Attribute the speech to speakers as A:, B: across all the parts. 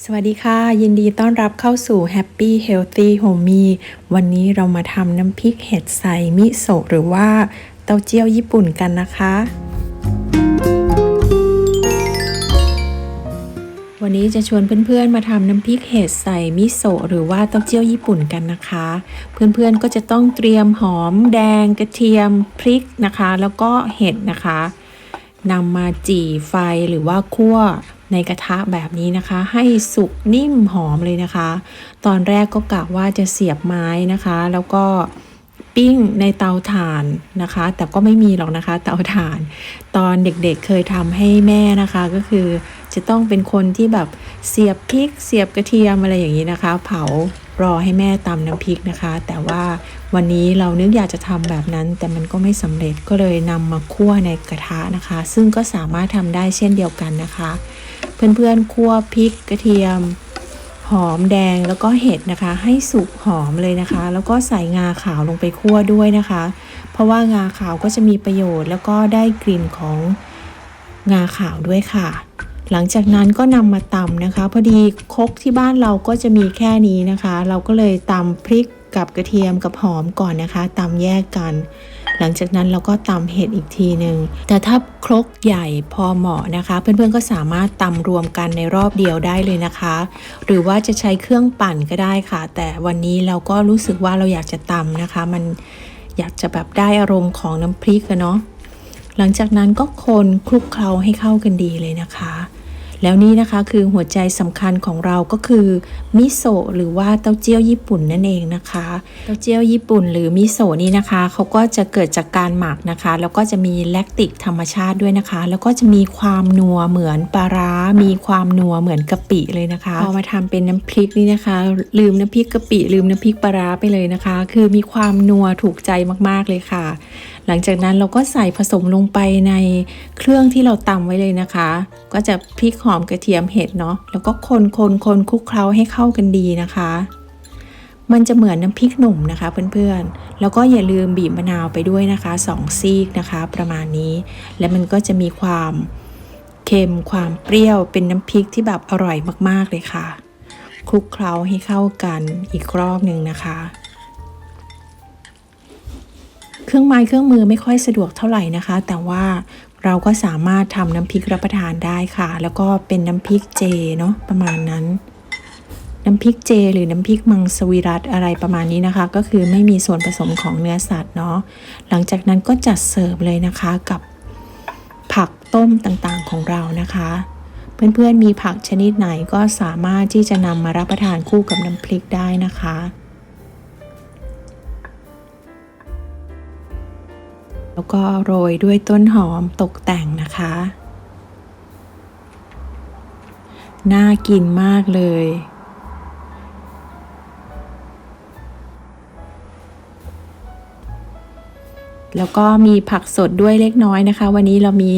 A: สวัสดีค่ะ ยินดีต้อนรับเข้าสู่ Happy Healthy Homey วันนี้เรามาทำน้ำพริกเห็ดใส่มิโซะหรือว่าเต้าเจี้ยวญี่ปุ่นกันนะคะ วันนี้จะชวนเพื่อนๆมาทำน้ำพริกเห็ดใส่มิโซะหรือว่าเต้าเจี้ยวญี่ปุ่นกันนะคะ เพื่อนๆก็จะต้องเตรียมหอมแดงกระเทียมพริกนะคะ แล้วก็เห็ดนะคะนำมาจี่ไฟหรือว่าคั่ว ในกระทะแบบนี้นะคะ ให้สุกนิ่มหอมเลยนะคะ ตอนแรกก็กะว่าจะเสียบไม้นะคะ แล้วก็ปิ้งในเตาถ่านนะคะ แต่ก็ไม่มีหรอกนะคะ เตาถ่าน ตอนเด็กๆเเคยทำให้แม่นะคะก็คือจะต้องเป็นคนที่แบบเสียบพริกเสียบกระเทียมอะไรอย่างนี้นะคะ เผา รอให้แม่ตำน้ำพริกนะคะ แต่ว่าวันนี้เรานึกอยากจะทำแบบนั้น แต่มันก็ไม่สำเร็จก็เลยนำมาคั่วในกระทะนะคะ ซึ่งก็สามารถทำได้เช่นเดียวกันนะคะ เพื่อนๆคั่วพริกกระเทียมหอมแดงแล้วก็เห็ดนะคะ ให้สุกหอมเลยนะคะ แล้วก็ใส่งาขาวลงไปคั่วด้วยนะคะ เพราะว่างาขาวก็จะมีประโยชน์ แล้วก็ได้กลิ่นของงาขาวด้วยค่ะ หลังจากนั้นก็นำมาตำนะคะ พอดีครกที่บ้านเราก็จะมีแค่นี้นะคะ เราก็เลยตำพริกกับกระเทียมกับหอมก่อนนะคะตำแยกกัน หลังจากนั้นเราก็ตำเห็ดอีกทีหนึ่งแต่ถ้าครกใหญ่พอเหมาะนะคะ เพื่อนๆก็สามารถตำรวมกันในรอบเดียวได้เลยนะคะ หรือว่าจะใช้เครื่องปั่นก็ได้ค่ะ แต่วันนี้เราก็รู้สึกว่าเราอยากจะตำนะคะ มันอยากจะแบบได้อารมณ์ของน้ำพริกอะเนาะหลังจากนั้นก็คนคลุกเคล้าให้เข้ากันดีเลยนะคะ แล้วนี่นะคะคือหัวใจสำคัญของเราก็คือมิโซะหรือว่าเต้าเจี้ยวญี่ปุ่นนั่นเองนะคะ เต้าเจี้ยวญี่ปุ่นหรือมิโซะนี่นะคะเขาก็จะเกิดจากการหมักนะคะ แล้วก็จะมีแลคติกธรรมชาติด้วยนะคะ แล้วก็จะมีความนัวเหมือนปลาร้า มีความนัวเหมือนกะปิเลยนะคะพอมาทำเป็นน้ำพริกนี่นะคะ ลืมน้ำพริกกะปิลืมน้ำพริกปลาร้าไปเลยนะคะ คือมีความนัวถูกใจมากๆเลยค่ะหลังจากนั้นเราก็ใส่ผสมลงไปในเครื่องที่เราตำไว้เลยนะคะ ก็จะพริกหอมกระเทียมเห็ดเนาะแล้วก็คนคนคนคลุกเคล้าให้เข้ากันดีนะคะ มันจะเหมือนน้ำพริกหนุ่มนะคะเพื่อนๆ แล้วก็อย่าลืมบีบมะนาวไปด้วยนะคะสองซีกนะคะ ประมาณนี้ และมันก็จะมีความเค็มความเปรี้ยวเป็นน้ำพริกที่แบบอร่อยมากๆเลยค่ะคลุกเคล้าให้เข้ากันอีกรอบหนึ่งนะคะ เครื่องไม้เครื่องมือไม่ค่อยสะดวกเท่าไหร่นะคะ แต่ว่าเราก็สามารถทำน้ำพริกรับประทานได้ค่ะ แล้วก็เป็นน้ำพริกเจเนาะประมาณนั้น น้ำพริกเจ หรือน้ำพริกมังสวิรัตอะไรประมาณนี้นะคะ ก็คือไม่มีส่วนผสมของเนื้อสัตว์เนาะหลังจากนั้นก็จัดเสิร์ฟเลยนะคะกับผักต้มต่างๆของเรานะคะ เพื่อนๆมีผักชนิดไหนก็สามารถที่จะนำมารับประทานคู่กับน้ำพริกได้นะคะ แล้วก็โรยด้วยต้นหอมตกแต่งนะคะ น่ากินมากเลย แล้วก็มีผักสดด้วยเล็กน้อยนะคะ วันนี้เรามี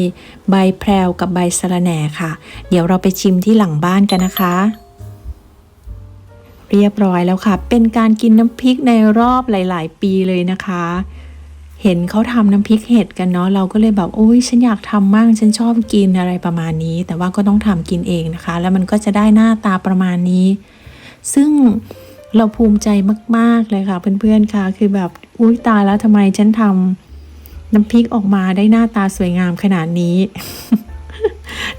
A: ใบแพรวกับใบสะระแหน่ค่ะ เดี๋ยวเราไปชิมที่หลังบ้านกันนะคะเรียบร้อยแล้วค่ะ เป็นการกินน้ำพริกในรอบหลาย ๆ ปีเลยนะคะ เห็นเขาทำน้ำพริกเห็ดกันเนาะเราก็เลยแบบโอ้ยฉันอยากทำมั่งฉันชอบกินอะไรประมาณนี้ แต่ว่าก็ต้องทำกินเองนะคะ แล้วมันก็จะได้หน้าตาประมาณนี้ ซึ่งเราภูมิใจมาก ๆเลยค่ะ เพื่อนๆค่ะ คือแบบอุ้ยตายแล้วทำไมฉันทำน้ำพริกออกมาได้หน้าตาสวยงามขนาดนี้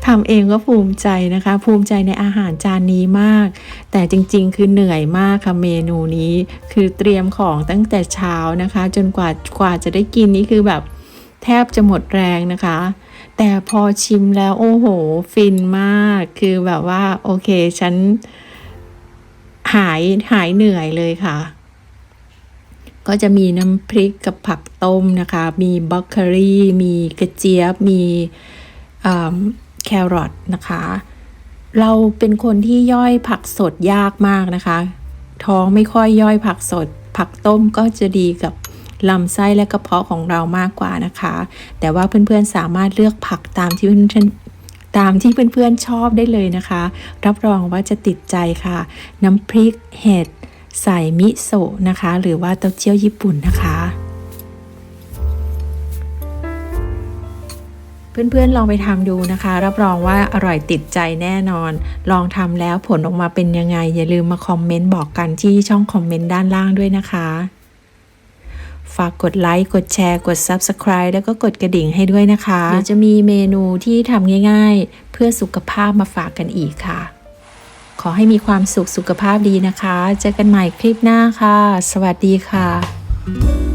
A: ทำเองก็ภูมิใจนะคะ ภูมิใจในอาหารจานนี้มาก แต่จริงๆ คือเหนื่อยมากค่ะเมนูนี้ คือเตรียมของตั้งแต่เช้านะคะ จนกว่ากว่าจะได้กินนี่คือแบบแทบจะหมดแรงนะคะ แต่พอชิมแล้วโอ้โห ฟินมาก คือแบบว่าโอเคฉันหายหายเหนื่อยเลยค่ะ ก็จะมีน้ำพริกกับผักต้มนะคะ มีบล็อกเกอรี่ มีกระเจี๊ยบ มี แครอทนะคะ เราเป็นคนที่ย่อยผักสดยากมากนะคะ ท้องไม่ค่อยย่อยผักสด ผักต้มก็จะดีกับลำไส้และกระเพาะของเรามากกว่านะคะ แต่ว่าเพื่อนๆสามารถเลือกผักตามที่เพื่อนๆตามที่เพื่อนๆชอบได้เลยนะคะ รับรองว่าจะติดใจค่ะ น้ำพริกเห็ดใส่มิโซะนะคะ หรือว่าเต้าเจี้ยวญี่ปุ่นนะคะ เพื่อนๆลองไปทำดูนะคะ รับรองว่าอร่อยติดใจแน่นอน ลองทำแล้วผลออกมาเป็นยังไง อย่าลืมมาคอมเมนต์บอกกันที่ช่องคอมเมนต์ด้านล่างด้วยนะคะ ฝากกดไลค์กดแชร์กด Subscribe แล้วก็กดกระดิ่งให้ด้วยนะคะเดี๋ยวจะมีเมนูที่ทำง่าย ๆ เพื่อสุขภาพมาฝากกันอีกค่ะ ขอให้มีความสุขสุขภาพดีนะคะ เจอกันใหม่คลิปหน้าค่ะ สวัสดีค่ะ